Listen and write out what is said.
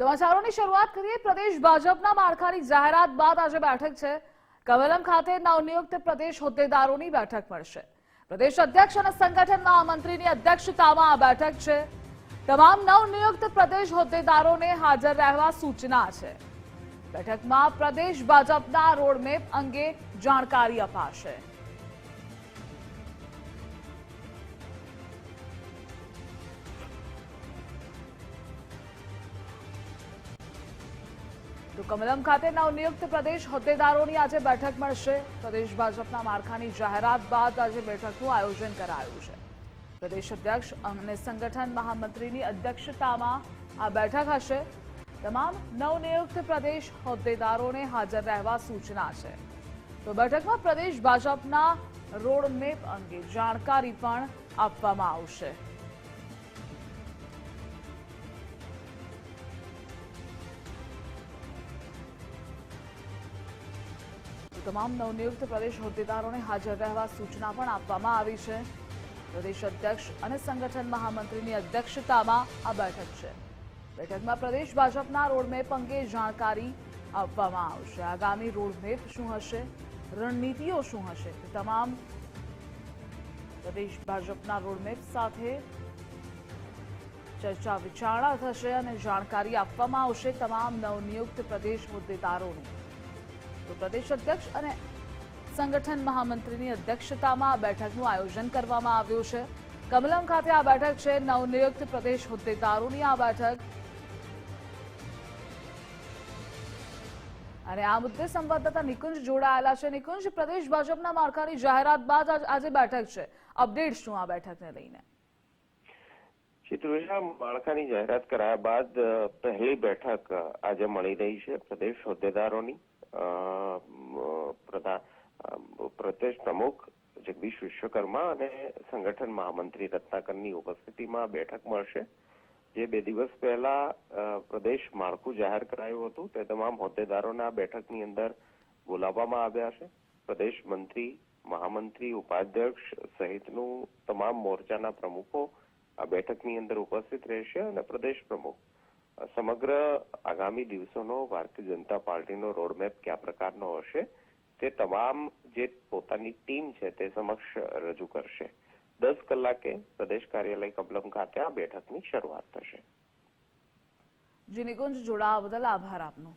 સમાચારોની શરૂઆત કરીએ. પ્રદેશ ભાજપના માળખાની જાહેરાત બાદ આજે બેઠક છે. કવલમ ખાતે નવનિયુક્ત પ્રદેશ હોદ્દેદારોની બેઠક મળશે. પ્રદેશ અધ્યક્ષ અને સંગઠન મહામંત્રીની અધ્યક્ષતામાં આ બેઠક છે. તમામ નવનિયુક્ત પ્રદેશ હોદ્દેદારોને હાજર રહેવા સૂચના છે. બેઠકમાં પ્રદેશ ભાજપના રોડમેપ અંગે જાણકારી અપાશે. તો કમલમ ખાતે નવનિયુક્ત પ્રદેશ હોદ્દેદારોની આજે બેઠક મળશે. પ્રદેશ ભાજપના માળખાની જાહેરાત બાદ આજે બેઠકનું આયોજન કરાયું છે. પ્રદેશ અધ્યક્ષ અને સંગઠન મહામંત્રીની અધ્યક્ષતામાં આ બેઠક હશે. તમામ નવનિયુક્ત પ્રદેશ હોદ્દેદારોને હાજર રહેવા સૂચના છે. તો બેઠકમાં પ્રદેશ ભાજપના રોડમેપ અંગે જાણકારી પણ આપવામાં આવશે. તમામ નવનિયુક્ત પ્રદેશ હોદ્દેદારોને હાજર રહેવા સૂચના પણ આપવામાં આવી છે. પ્રદેશ અધ્યક્ષ અને સંગઠન મહામંત્રીની અધ્યક્ષતામાં આ બેઠક છે. બેઠકમાં પ્રદેશ ભાજપના રોડમેપ અંગે જાણકારી આપવામાં આવશે. આગામી રોડમેપ શું હશે? રણનીતિઓ શું હશે? તમામ પ્રદેશ ભાજપના રોડમેપ સાથે ચર્ચા વિચારણા થશે અને જાણકારી આપવામાં આવશે તમામ નવનિયુક્ત પ્રદેશ હોદ્દેદારોને. તો પ્રદેશ અધ્યક્ષ અને સંગઠન મહામંત્રીની અધ્યક્ષતામાં આ બેઠકનું આયોજન કરવામાં આવ્યું છે. કમલમ ખાતે આ બેઠક છે. નવનિયુક્ત પ્રદેશ હોદ્દેદારોની આ બેઠક. અને આ મુદ્દે સંવાદદાતા નિકુંજ જોડાયેલા છે. નિકુંજ, પ્રદેશ ભાજપના માળખાની જાહેરાત બાદ આજે બેઠક છે. અપડેટ શું આ બેઠકને લઈને. ચિત્રુજા માળખાની જાહેરાત કરાયા બાદ પહેલી બેઠક આજે મળી રહી છે પ્રદેશ હોદ્દેદારોની. પ્રદેશ પ્રમુખ જગદીશ વિશ્વકર્મા અને સંગઠન મહામંત્રી રત્નાકરની ઉપસ્થિતિમાં બેઠક મળશે. જે બે દિવસ પહેલા પ્રદેશ માળખું જાહેર કરાયું હતું. તે તમામ હોદ્દેદારોને આ બેઠકની અંદર બોલાવવામાં આવ્યા છે. પ્રદેશ મંત્રી, મહામંત્રી, ઉપાધ્યક્ષ સહિતનું તમામ મોરચાના પ્રમુખો આ બેઠકની અંદર ઉપસ્થિત રહેશે અને પ્રદેશ પ્રમુખ સમગ્ર આગામી દિવસોનો ભારતીય જનતા પાર્ટીનો રોડમેપ કયા પ્રકારનો હશે તે તમામ જે પોતાની ટીમ છે તે સમક્ષ રજૂ કરશે. દસ કલાકે પ્રદેશ કાર્યાલય કબલમ ખાતે આ બેઠકની શરૂઆત થશે. જી જોડાવા બદલ આભાર આપનો.